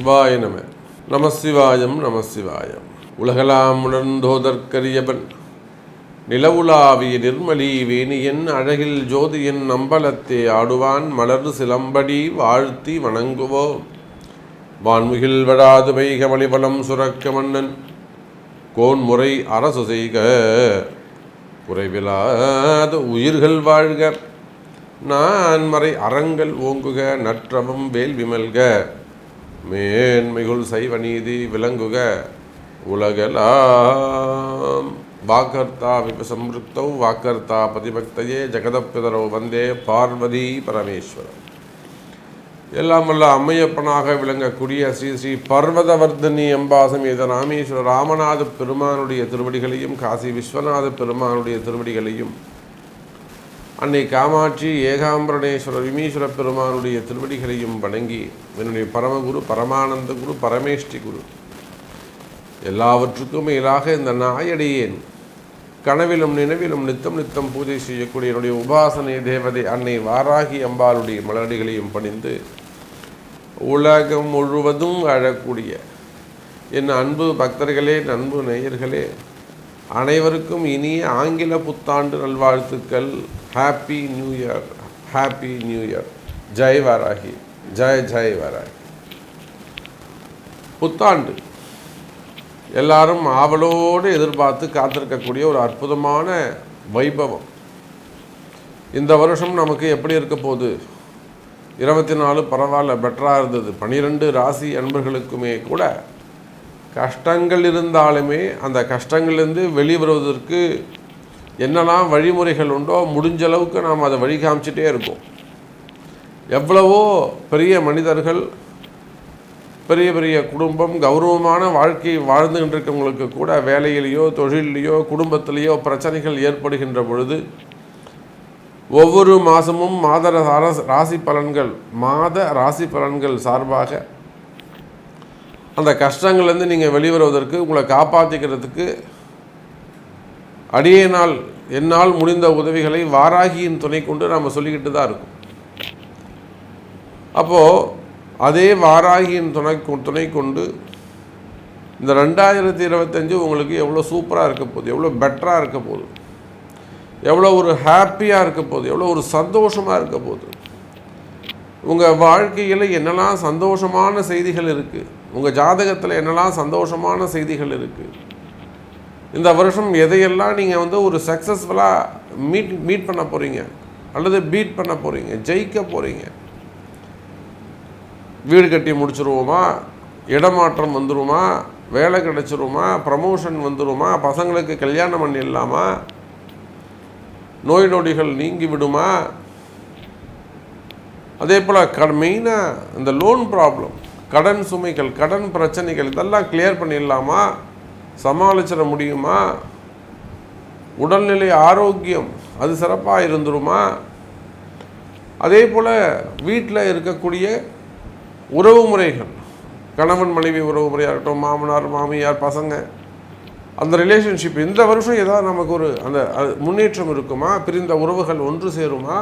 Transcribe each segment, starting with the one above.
சிவாய நம. நமசிவாயம் நமசிவாயம் உலகலாம் உணர்ந்தோதற்கரியவன் நிலவுலாவிய நிர்மலி வேணியன் அழகில் ஜோதியன் நம்பலத்தே ஆடுவான் மலர் சிலம்படி வாழ்த்தி வணங்குவோம். வான்முகில் வடாது வைகமளிபலம் சுரக்க மன்னன். கோன்முறை அரசு செய்க. குறைவிலாத உயிர்கள் வாழ்க. நான் மறை அறங்கள் ஓங்குக நற்றவம் வேல் விமல்க மேன்மிகுள் சைவ நீதி விளங்குக உலகலாம். வாக்கர்த்தா விபசம்ருக்தௌ வாக்கர்த்தா பதிபக்தையே ஜெகதப்பிதரோ வந்தே பார்வதி பரமேஸ்வரன். எல்லாம் வல்ல அம்மையப்பனாக விளங்கக்கூடிய ஸ்ரீ ஸ்ரீ பர்வதவர்தனி அம்பாசமேத ராமேஸ்வர ராமநாத பெருமானுடைய திருவடிகளையும் காசி விஸ்வநாத பெருமானுடைய திருவடிகளையும் அன்னை காமாட்சி ஏகாம்பரணேஸ்வரர் விமீஸ்வர பெருமானுடைய திருவடிகளையும் வணங்கி என்னுடைய பரமகுரு பரமானந்த குரு பரமேஷ்டி குரு எல்லாவற்றுக்கும் மேலாக இந்த நாயடையேன் கனவிலும் நினைவிலும் நித்தம் நித்தம் பூஜை செய்யக்கூடிய என்னுடைய உபாசனை தேவதை அன்னை வாராகி அம்பாளுடைய மலரடிகளையும் பணிந்து உலகம் முழுவதும் அழக்கூடிய என் அன்பு பக்தர்களே அன்பு நேயர்களே அனைவருக்கும் இனிய ஆங்கில புத்தாண்டு நல்வாழ்த்துக்கள். Happy new year happy new year Jai Varahi Jai Jai Varahi புத்தாண்டு. எல்லாரும் ஆவலோடு எதிர்பார்த்து காத்திருக்கக்கூடிய ஒரு அற்புதமான வைபவம். இந்த வருஷம் நமக்கு எப்படி இருக்க போகுது? இருபத்தி நாலு பரவாயில்ல பெட்டராக இருந்தது. பனிரெண்டு ராசி அன்பர்களுக்குமே கூட கஷ்டங்கள் இருந்தாலுமே அந்த கஷ்டங்கள்லேருந்து வெளிவருவதற்கு என்னெல்லாம் வழிமுறைகள் உண்டோ முடிஞ்ச அளவுக்கு நாம் அதை வழி காமிச்சிட்டே இருக்கோம். எவ்வளவோ பெரிய மனிதர்கள் பெரிய பெரிய குடும்பம் கௌரவமான வாழ்க்கை வாழ்ந்துகிட்டு இருக்கவங்களுக்கு கூட வேலையிலேயோ தொழிலையோ குடும்பத்திலேயோ பிரச்சனைகள் ஏற்படுகின்ற பொழுது ஒவ்வொரு மாதமும் மாத ராசி பலன்கள் மாத ராசி பலன்கள் சார்பாக அந்த கஷ்டங்கள்லேருந்து நீங்கள் வெளிவருவதற்கு உங்களை காப்பாற்றிக்கிறதுக்கு அடியேனால் என்னால் முடிந்த உதவிகளை வாராகியின் துணை கொண்டு நாம் சொல்லிக்கிட்டு தான் இருக்கும். அப்போது அதே வாராகியின் துணை துணை கொண்டு இந்த ரெண்டாயிரத்தி இருபத்தஞ்சு உங்களுக்கு எவ்வளோ சூப்பராக இருக்க போகுது எவ்வளோ பெட்டராக இருக்க போகுது எவ்வளோ ஒரு ஹாப்பியாக இருக்க போகுது எவ்வளோ ஒரு சந்தோஷமாக இருக்க போகுது. உங்கள் வாழ்க்கையில் என்னெல்லாம் சந்தோஷமான செய்திகள் இருக்குது உங்கள் ஜாதகத்தில் என்னெல்லாம் சந்தோஷமான செய்திகள் இருக்குது இந்த வருஷம் எதையெல்லாம் நீங்கள் வந்து ஒரு சக்ஸஸ்ஃபுல்லாக மீட் மீட் பண்ண போகிறீங்க அல்லது பீட் பண்ண போகிறீங்க ஜெயிக்க போகிறீங்க வீடு கட்டி முடிச்சிருவோமா? இடமாற்றம் வந்துருமா? வேலை கிடைச்சிருமா? ப்ரமோஷன் வந்துருமா? பசங்களுக்கு கல்யாணம் பண்ணிடலாமா? நோய் நொடிகள் நீங்கி விடுமா? அதே போல் க மெயினாக இந்த லோன் ப்ராப்ளம் கடன் சுமைகள் கடன் பிரச்சனைகள் இதெல்லாம் கிளியர் பண்ணிடலாமா? சமாளிச்சிட முடியுமா? உடல்நிலை ஆரோக்கியம் அது சிறப்பாக இருந்துருமா? அதே போல் வீட்டில் இருக்கக்கூடிய உறவு முறைகள் கணவன் மனைவி உறவு முறையாக இருக்கட்டும் மாமனார் மாமியார் பசங்க அந்த ரிலேஷன்ஷிப் இந்த வருஷம் ஏதாவது நமக்கு ஒரு அந்த அது முன்னேற்றம் இருக்குமா? பிரிந்த உறவுகள் ஒன்று சேருமா?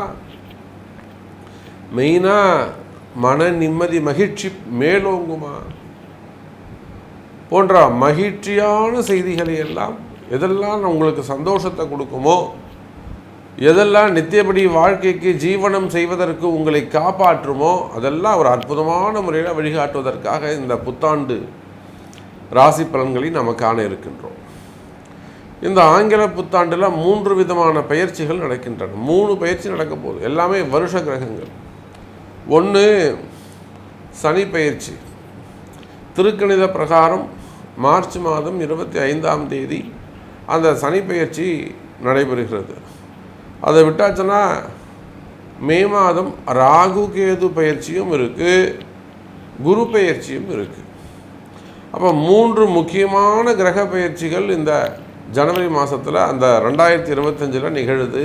மெயினாக மன நிம்மதி மகிழ்ச்சி மேலோங்குமா? போன்ற மகிழ்ச்சியான செய்திகளை எல்லாம் எதெல்லாம் உங்களுக்கு சந்தோஷத்தை கொடுக்குமோ எதெல்லாம் நித்தியபடி வாழ்க்கைக்கு ஜீவனம் செய்வதற்கு உங்களை காப்பாற்றுமோ அதெல்லாம் ஒரு அற்புதமான முறையில் வழிகாட்டுவதற்காக இந்த புத்தாண்டு ராசி பலன்களை நம்ம காண இருக்கின்றோம். இந்த ஆங்கில புத்தாண்டில் மூன்று விதமான பயிற்சிகள் நடக்கின்றன. மூணு பயிற்சி நடக்க போகுது. எல்லாமே வருஷ கிரகங்கள். ஒன்று சனி பயிற்சி. திருக்கணித பிரகாரம் மார்ச் மாதம் இருபத்தி ஐந்தாம் தேதி அந்த சனி பயிற்சி நடைபெறுகிறது. அதை விட்டாச்சுன்னா மே மாதம் ராகு கேது பயிற்சியும் இருக்குது குரு பயிற்சியும் இருக்குது அப்போ மூன்று முக்கியமான கிரக பயிற்சிகள் இந்த ஜனவரி மாதத்தில் அந்த ரெண்டாயிரத்தி இருபத்தஞ்சில் நிகழுது.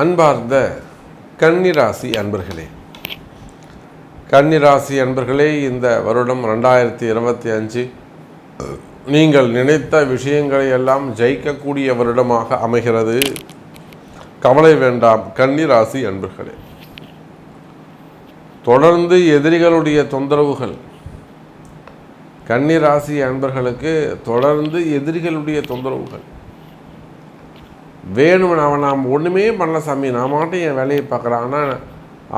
அன்பார்ந்த கன்னிராசி அன்பர்களே. கன்னிராசி அன்பர்களே இந்த வருடம் ரெண்டாயிரத்தி இருபத்தி அஞ்சு நீங்கள் நினைத்த விஷயங்களை எல்லாம் ஜெயிக்கக்கூடிய வருடமாக அமைகிறது. கவலை வேண்டாம் கன்னிராசி அன்பர்களே. தொடர்ந்து எதிரிகளுடைய தொந்தரவுகள். கன்னிராசி அன்பர்களுக்கு தொடர்ந்து எதிரிகளுடைய தொந்தரவுகள். வேணும்னு அவன் நாம் ஒன்றுமே பண்ணல சாமி. நான் மாட்டேன் என் வேலையை பார்க்குறான். ஆனால்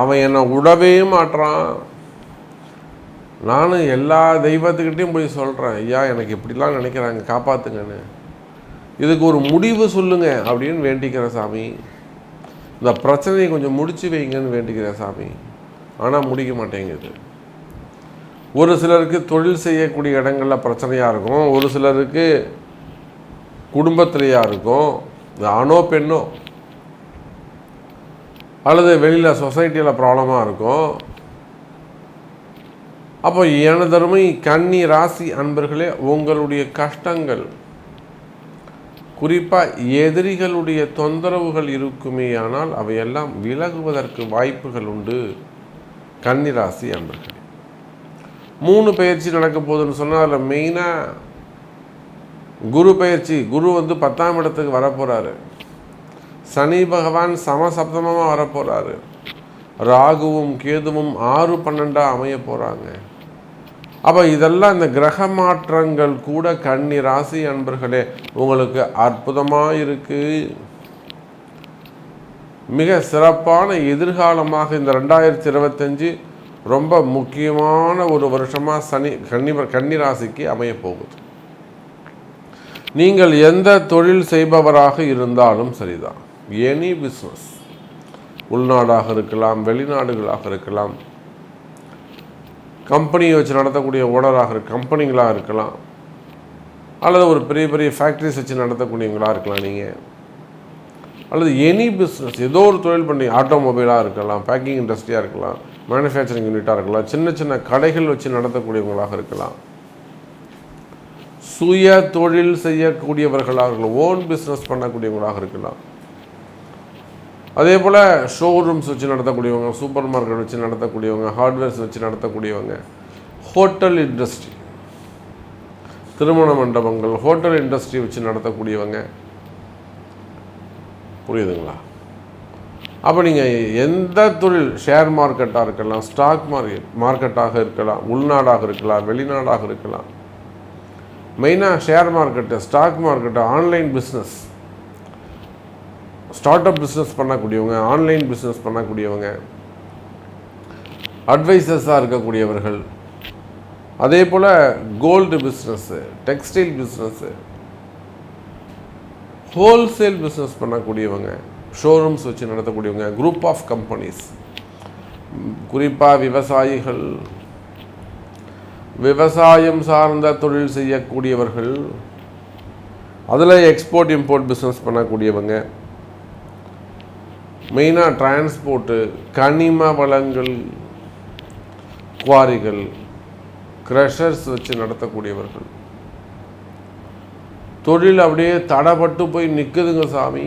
அவன் என்னை விடவே மாட்டுறான் நானும் எல்லா தெய்வத்துக்கிட்டையும் போய் சொல்கிறேன் ஐயா எனக்கு இப்படிலாம் நினைக்கிறாங்க காப்பாற்றுங்கன்னு இதுக்கு ஒரு முடிவு சொல்லுங்க அப்படின்னு வேண்டிக்கிற சாமி. இந்த பிரச்சனையை கொஞ்சம் முடிச்சு வைங்கன்னு வேண்டிக்கிற சாமி. ஆனால் முடிக்க மாட்டேங்குது. ஒரு சிலருக்கு தொழில் செய்யக்கூடிய இடங்களில் பிரச்சனையாக இருக்கும். ஒரு சிலருக்கு குடும்பத்திலையாக இருக்கும். ஆணோ பெண்ணோ? அல்லது வெளியில் சொசைட்டியில் ப்ராப்ளமாக இருக்கும் அப்போ எனதருமை கன்னி ராசி அன்பர்களே உங்களுடைய கஷ்டங்கள் குறிப்பாக எதிரிகளுடைய தொந்தரவுகள் இருக்குமே ஆனால் அவையெல்லாம் விலகுவதற்கு வாய்ப்புகள் உண்டு. கன்னிராசி அன்பர்களே. மூணு பயிற்சி நடக்க போகுதுன்னு சொன்னால் அதில் மெயினாக குரு பயிற்சி குரு வந்து பத்தாம் இடத்துக்கு வரப்போகிறாரு சனி பகவான் சமசப்தமாக வரப்போகிறாரு ராகுவும் கேதுவும் ஆறு பன்னெண்டாக அமைய போகிறாங்க அப்போ இதெல்லாம் இந்த கிரக மாற்றங்கள் கூட கன்னி ராசி அன்பர்களே உங்களுக்கு அற்புதமாக இருக்குது மிக சிறப்பான எதிர்காலமாக இந்த ரெண்டாயிரத்தி இருபத்தஞ்சி ரொம்ப முக்கியமான ஒரு வருஷமாக சனி கன்னி கன்னி ராசிக்கு அமைய போகுது. நீங்கள் எந்த தொழில் செய்பவராக இருந்தாலும் சரிதான். எனி பிஸ்னஸ் உள்நாடாக இருக்கலாம் வெளிநாடுகளாக இருக்கலாம். கம்பெனியை வச்சு நடத்தக்கூடிய ஓனராக இருக்க கம்பெனிகளாக இருக்கலாம். அல்லது ஒரு பெரிய பெரிய ஃபேக்ட்ரிஸ் வச்சு நடத்தக்கூடியவங்களாக இருக்கலாம் நீங்கள் அல்லது எனி பிஸ்னஸ் ஏதோ ஒரு தொழில் பண்ணி ஆட்டோமொபைலாக இருக்கலாம் பேக்கிங் இண்டஸ்ட்ரியாக இருக்கலாம் மேனுஃபேக்சரிங் யூனிட்டாக இருக்கலாம் சின்ன சின்ன கடைகள் வச்சு நடத்தக்கூடியவங்களாக இருக்கலாம். சுய தொழில் செய்யக்கூடியவர்களாக இருக்கலாம் ஓன் பிஸ்னஸ் பண்ணக்கூடியவங்களாக இருக்கலாம். அதே போல் ஷோரூம்ஸ் வச்சு நடத்தக்கூடியவங்க சூப்பர் மார்க்கெட் வச்சு நடத்தக்கூடியவங்க ஹார்ட்வேர்ஸ் வச்சு நடத்தக்கூடியவங்க ஹோட்டல் இண்டஸ்ட்ரி திருமண மண்டபங்கள் ஹோட்டல் இண்டஸ்ட்ரி வச்சு நடத்தக்கூடியவங்க. புரியுதுங்களா? அப்போ நீங்கள் எந்த தொழில் ஷேர் மார்க்கெட்டாக இருக்கலாம் ஸ்டாக் மார்க்கெட் மார்க்கெட்டாக இருக்கலாம் உள்நாடாக இருக்கலாம் வெளிநாடாக இருக்கலாம் மெயினாக share market stock market online business start up business பண்ணக்கூடியவங்க ஆன்லைன் பிஸ்னஸ் பண்ணக்கூடியவங்க அட்வைசர்ஸாக இருக்கக்கூடியவர்கள். அதே போல் gold business textile business wholesale business பண்ணக்கூடியவங்க ஷோரூம்ஸ் வச்சு நடத்தக்கூடியவங்க குரூப் ஆஃப் கம்பெனிஸ் குறிப்பாக விவசாயிகள் விவசாயம் சார்ந்த தொழில் செய்யக்கூடியவர்கள் அதில் எக்ஸ்போர்ட் இம்போர்ட் பிஸ்னஸ் பண்ணக்கூடியவங்க மெயினாக டிரான்ஸ்போர்ட்டு கனிம வளங்கள் குவாரிகள் க்ரஷர்ஸ் வச்சு நடத்தக்கூடியவர்கள். தொழில் அப்படியே தடப்பட்டு போய் நிற்குதுங்க சாமி.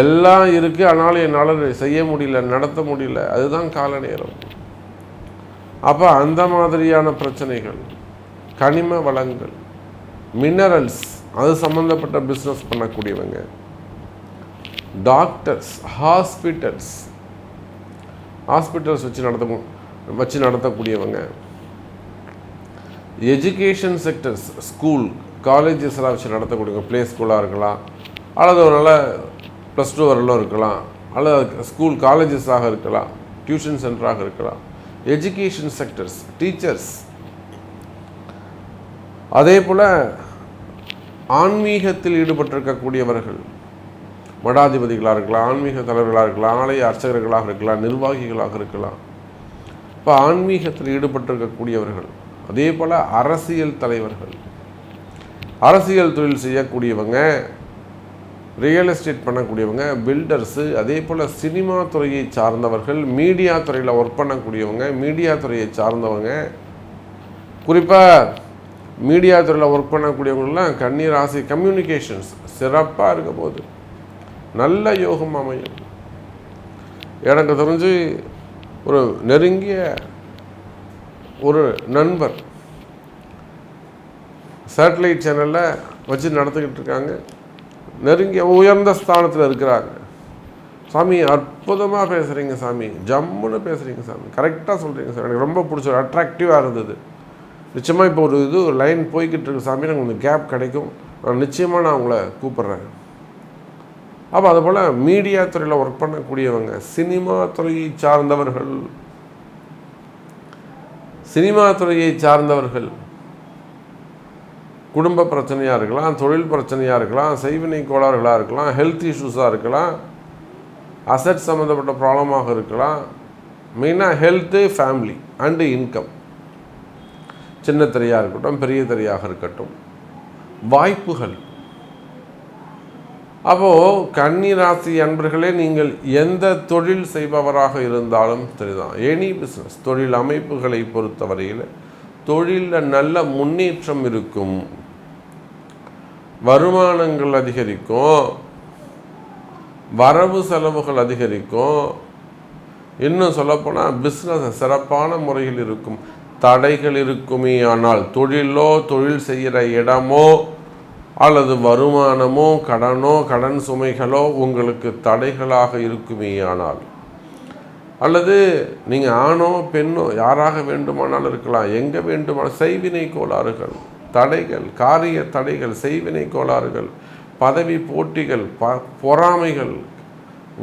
எல்லாம் இருக்குது ஆனாலும் என்னால் செய்ய முடியல நடத்த முடியல அதுதான் கால நேரம் அப்போ அந்த மாதிரியான பிரச்சனைகள் கனிம வளங்கள் மினரல்ஸ் அது சம்மந்தப்பட்ட பிஸ்னஸ் பண்ணக்கூடியவங்க. டாக்டர்ஸ் ஹாஸ்பிட்டல்ஸ் ஹாஸ்பிட்டல்ஸ் வச்சு நடத்த வச்சு நடத்தக்கூடியவங்க. எஜுகேஷன் செக்டர்ஸ் ஸ்கூல் காலேஜஸ்லாம் வச்சு நடத்தக்கூடியவங்க. ப்ளே ஸ்கூலாக இருக்கலாம் அல்லது ஒரு நல்ல ப்ளஸ் டூ வரலும் இருக்கலாம் அல்லது ஸ்கூல் காலேஜஸாக இருக்கலாம் டியூஷன் சென்டராக இருக்கலாம். எஜுகேஷன் செக்டர்ஸ் டீச்சர்ஸ் அதே போல் ஆன்மீகத்தில் ஈடுபட்டிருக்கக்கூடியவர்கள் மடாதிபதிகளாக இருக்கலாம் ஆன்மீக தலைவர்களாக இருக்கலாம் ஆலய அர்ச்சகர்களாக இருக்கலாம் நிர்வாகிகளாக இருக்கலாம். இப்போ ஆன்மீகத்தில் ஈடுபட்டிருக்கக்கூடியவர்கள் அதே போல் அரசியல் தலைவர்கள். அரசியல் தொழில் செய்யக்கூடியவங்க ரியல் எஸ்டேட் பண்ணக்கூடியவங்க பில்டர்ஸு அதே போல் சினிமா துறையை சார்ந்தவர்கள் மீடியா துறையில் ஒர்க் பண்ணக்கூடியவங்க மீடியா துறையை சார்ந்தவங்க. குறிப்பாக மீடியா துறையில் ஒர்க் பண்ணக்கூடியவங்களாம் கண்ணீர் ஆசை கம்யூனிகேஷன்ஸ் சிறப்பாக இருக்க போது நல்ல யோகம் அமையும். எனக்கு தெரிஞ்சு ஒரு நெருங்கிய ஒரு நண்பர் சேட்டலைட் சேனலில் வச்சு நடத்திக்கிட்டு இருக்காங்க. நெருங்கிய உயர்ந்த ஸ்தானத்தில் இருக்கிறாங்க. சாமி அற்புதமாக பேசுகிறீங்க சாமி. ஜம்முன்னு பேசுகிறீங்க சாமி. கரெக்டாக சொல்கிறீங்க சார் எனக்கு ரொம்ப பிடிச்ச அட்ராக்டிவாக இருந்தது. நிச்சயமாக இப்போ ஒரு இது ஒரு லைன் போய்கிட்டு இருக்கு சாமி. எனக்கு உங்களுக்கு கேப் கிடைக்கும். நான் நிச்சயமாக நான் உங்களை கூப்பிட்றேன். அப்போ அதுபோல் மீடியா துறையில் ஒர்க் பண்ணக்கூடியவங்க சினிமா துறையை சார்ந்தவர்கள் சினிமா துறையை சார்ந்தவர்கள் குடும்ப பிரச்சனையாக இருக்கலாம் தொழில் பிரச்சனையாக இருக்கலாம் செய்வினை கோளாறுகளாக இருக்கலாம் ஹெல்த் இஷ்யூஸாக இருக்கலாம் அசட் சம்மந்தப்பட்ட ப்ராப்ளமாக இருக்கலாம். மெயினாக ஹெல்த்து ஃபேமிலி அண்டு இன்கம் சின்ன திரையாக இருக்கட்டும் பெரிய திரையாக இருக்கட்டும். வாய்ப்புகள். அப்போது கன்னி ராசி அன்பர்களே நீங்கள் எந்த தொழில் செய்பவராக இருந்தாலும் சரிதான். எனி பிஸ்னஸ் தொழில் அமைப்புகளை பொறுத்தவரையில் தொழிலில் நல்ல முன்னேற்றம் இருக்கும். வருமானங்கள் அதிகரிக்கும் வரவு செலவுகள் அதிகரிக்கும். இன்னும் சொல்லப்போனால் பிஸ்னஸ் சிறப்பான முறையில் இருக்கும். தடைகள் இருக்குமே ஆனால் தொழிலோ தொழில் செய்கிற இடமோ அல்லது வருமானமோ கடனோ கடன் சுமைகளோ உங்களுக்கு தடைகளாக இருக்குமே ஆனால். அல்லது நீங்கள் ஆணோ பெண்ணோ யாராக வேண்டுமானாலும் இருக்கலாம். எங்கே வேண்டுமானால் செய்வினை கோளாறுகள். தடைகள் காரிய தடைகள் செய்வினை கோளாறுகள் பதவி போட்டிகள் ப பொறாமைகள்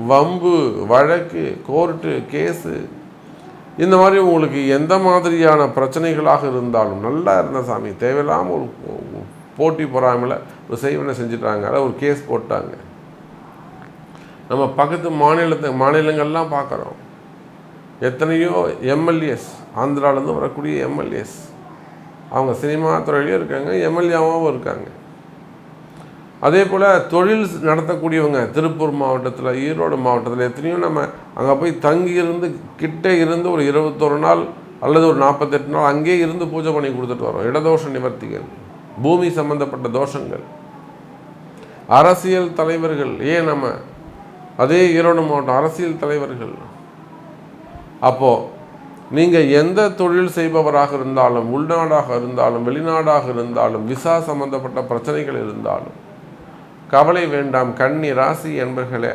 வம்பு வழக்கு கோர்ட்டு கேஸு இந்த மாதிரி உங்களுக்கு எந்த மாதிரியான பிரச்சனைகளாக இருந்தாலும் நல்லா இருந்த சாமி தேவையில்லாமல் ஒரு போட்டி பொறாமையில் ஒரு செய்வனை செஞ்சுட்டாங்க அதை ஒரு கேஸ் போட்டாங்க. நம்ம பக்கத்து மாநிலத்தை மாநிலங்கள்லாம் பார்க்குறோம். எத்தனையோ எம்எல்ஏஸ் ஆந்திராவிலேருந்து வரக்கூடிய எம்எல்ஏஸ் அவங்க சினிமா துறையிலையும் இருக்காங்க எம்எல்ஏவாகவும் இருக்காங்க. அதே போல் தொழில் நடத்தக்கூடியவங்க திருப்பூர் மாவட்டத்தில் ஈரோடு மாவட்டத்தில் எத்தனையோ நம்ம அங்கே போய் தங்கி இருந்து கிட்டே இருந்து ஒரு இருபத்தொரு நாள் அல்லது ஒரு நாற்பத்தெட்டு நாள் அங்கேயே இருந்து பூஜை பண்ணி கொடுத்துட்டு வரோம். இடதோஷ நிவர்த்திகள் பூமி சம்பந்தப்பட்ட தோஷங்கள். அரசியல் தலைவர்கள் ஏன் நம்ம அதே ஈரோடு மாவட்டம் அரசியல் தலைவர்கள். அப்போது நீங்கள் எந்த தொழில் செய்பவராக இருந்தாலும் உள்நாடாக இருந்தாலும் வெளிநாடாக இருந்தாலும் விசா சம்பந்தப்பட்ட பிரச்சனைகள் இருந்தாலும் கவலை வேண்டாம். கன்னி ராசி என்பர்களே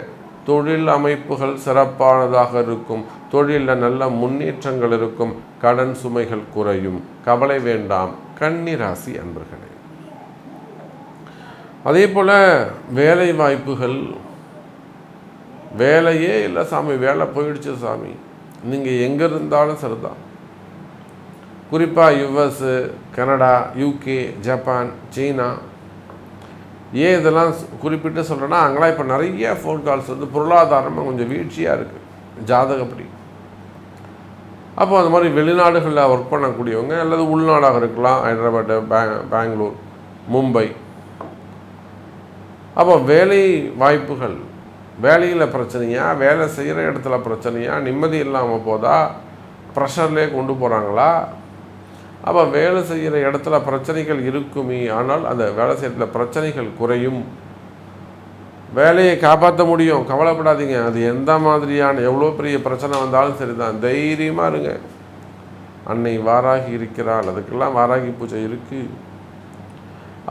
தொழில் அமைப்புகள் சிறப்பானதாக இருக்கும். தொழிலில் நல்ல முன்னேற்றங்கள் இருக்கும். கடன் சுமைகள் குறையும். கவலை வேண்டாம். கன்னி ராசி அன்பர்களே அதே போல் வேலை வாய்ப்புகள் வேலையே இல்லை சாமி வேலை போயிடுச்சு சாமி. நீங்கள் எங்கே இருந்தாலும் சரிதான். குறிப்பாக யுஎஸ்ஸு கனடா யூகே ஜப்பான் சீனா. ஏன் இதெல்லாம் குறிப்பிட்டு சொல்கிறேன்னா அங்கெல்லாம் இப்போ நிறைய ஃபோன் கால்ஸ் வந்து பொருளாதாரமாக கொஞ்சம் வீழ்ச்சியாக இருக்குது ஜாதகப்படி. அப்போ அந்த மாதிரி வெளிநாடுகளில் ஒர்க் பண்ணக்கூடியவங்க அல்லது உள்நாடாக இருக்கலாம் ஹைதராபாத்து பே பெங்களூர் மும்பை. அப்போ வேலை வாய்ப்புகள் வேலையில் பிரச்சனையா வேலை செய்கிற இடத்துல பிரச்சனையா நிம்மதி இல்லாமல் போதா ப்ரெஷர்லேயே கொண்டு போகிறாங்களா அப்போ வேலை செய்கிற இடத்துல பிரச்சனைகள் இருக்குமே ஆனால் அந்த வேலை செய்கிற பிரச்சனைகள் குறையும். வேலையை காப்பாற்ற முடியும். கவலைப்படாதீங்க. அது எந்த மாதிரியான எவ்வளோ பெரிய பிரச்சனை வந்தாலும் சரி தான் தைரியமாக இருங்க. அன்னை வாராகி இருக்கிறாள். அதுக்கெல்லாம் வாராகி பூஜை இருக்குது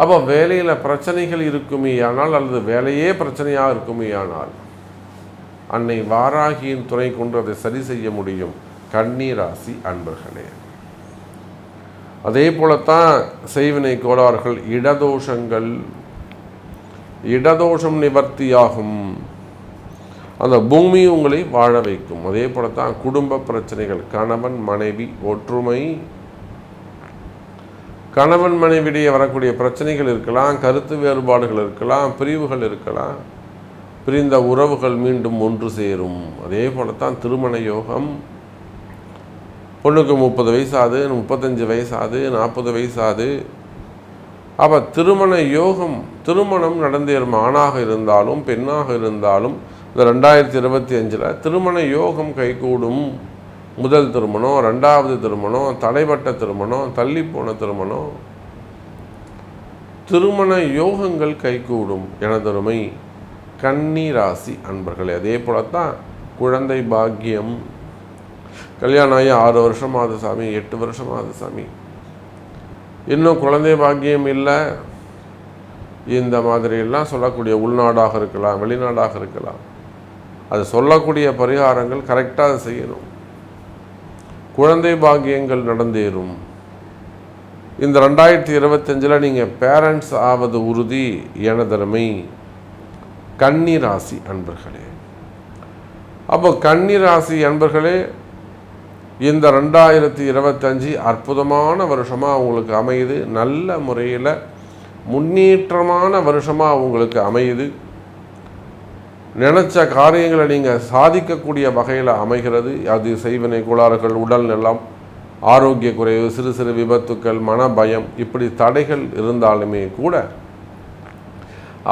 அப்போ வேலையில் பிரச்சனைகள் இருக்குமே ஆனால் அல்லது வேலையே பிரச்சனையாக இருக்குமே ஆனால் அன்னை வாராகியின் துணை கொண்டு அதை சரி செய்ய முடியும். கண்ணீராசி அன்பர்களே. அதே போலத்தான் செய்வினை கோளாறுகள் இடதோஷங்கள் இடதோஷம் நிவர்த்தியாகும். அந்த பூமி உங்களை வாழ வைக்கும். அதே போலத்தான் குடும்ப பிரச்சனைகள் கணவன் மனைவி ஒற்றுமை கணவன் மனைவிடையே வரக்கூடிய பிரச்சனைகள் இருக்கலாம் கருத்து வேறுபாடுகள் இருக்கலாம் பிரிவுகள் இருக்கலாம். பிரிந்த உறவுகள் மீண்டும் ஒன்று சேரும். அதே போலத்தான் திருமண யோகம். பொண்ணுக்கு முப்பது வயசாது முப்பத்தஞ்சு வயசாது நாற்பது வயசாது. அப்போ திருமண யோகம் திருமணம் நடந்தேறும் ஆணாக இருந்தாலும் பெண்ணாக இருந்தாலும் இந்த ரெண்டாயிரத்தி இருபத்தி அஞ்சில் திருமண யோகம் கைகூடும். முதல் திருமணம் ரெண்டாவது திருமணம் தடைப்பட்ட திருமணம் தள்ளிப்போன திருமணம். திருமண யோகங்கள் கைகூடும் எனதருமை கன்னி ராசி அன்பர்களே. அதே போலத்தான் குழந்தை பாக்கியம் கல்யாணம் ஆகி ஆறு வருஷம் ஆகுது சாமி எட்டு வருஷம் ஆகுது சாமி. இன்னும் குழந்தை பாக்கியம் இல்லை. இந்த மாதிரியெல்லாம் சொல்லக்கூடிய உள்நாடாக இருக்கலாம் வெளிநாடாக இருக்கலாம். அது சொல்லக்கூடிய பரிகாரங்கள் கரெக்டாக செய்யணும். குழந்தை பாக்கியங்கள் நடந்தேறும். இந்த ரெண்டாயிரத்தி இருபத்தஞ்சில் நீங்கள் பேரண்ட்ஸ் ஆவது உறுதி எனதருமை கன்னி ராசி அன்பர்களே. அப்போ கன்னி ராசி அன்பர்களே இந்த ரெண்டாயிரத்தி இருபத்தஞ்சி அற்புதமான வருஷமாக உங்களுக்கு அமையுது. நல்ல முறையில் முன்னேற்றமான வருஷமாக உங்களுக்கு அமையுது. நினச்ச காரியங்களை நீங்கள் சாதிக்கக்கூடிய வகையில் அமைகிறது. அது செய்வினை கோளாறுகள் உடல் நலம் ஆரோக்கிய குறைவு சிறு சிறு விபத்துக்கள் மன பயம் இப்படி தடைகள் இருந்தாலுமே கூட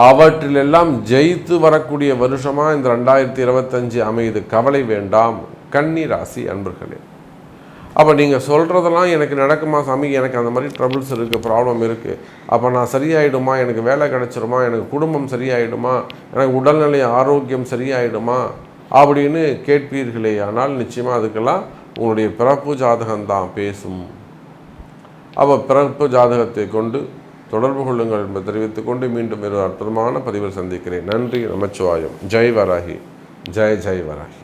அவற்றிலெல்லாம் ஜெயித்து வரக்கூடிய வருஷமாக இந்த ரெண்டாயிரத்தி இருபத்தஞ்சு அமையுது. கவலை வேண்டாம். கன்னி ராசி அன்பர்களே. அப்போ நீங்கள் சொல்கிறதெல்லாம் எனக்கு நடக்குமா சாமி? எனக்கு அந்த மாதிரி ட்ரபிள்ஸ் இருக்குது ப்ராப்ளம் இருக்குது அப்போ நான் சரியாயிடுமா? எனக்கு வேலை கிடச்சிருமா? எனக்கு குடும்பம் சரியாயிடுமா? எனக்கு உடல்நிலை ஆரோக்கியம் சரியாயிடுமா? அப்படின்னு கேட்பீர்களே ஆனால் நிச்சயமாக அதுக்கெல்லாம் உங்களுடைய பிறப்பு ஜாதகம்தான் பேசும். அப்போ பிறப்பு ஜாதகத்தை கொண்டு தொடர்பு கொள்ளுங்கள் என்று தெரிவித்துக்கொண்டு மீண்டும் ஒரு அற்புதமான பதிவில் சந்திக்கிறேன். நன்றி நமச்சிவாயம். ஜெய் வராகி. ஜெய் ஜெய் வராகி.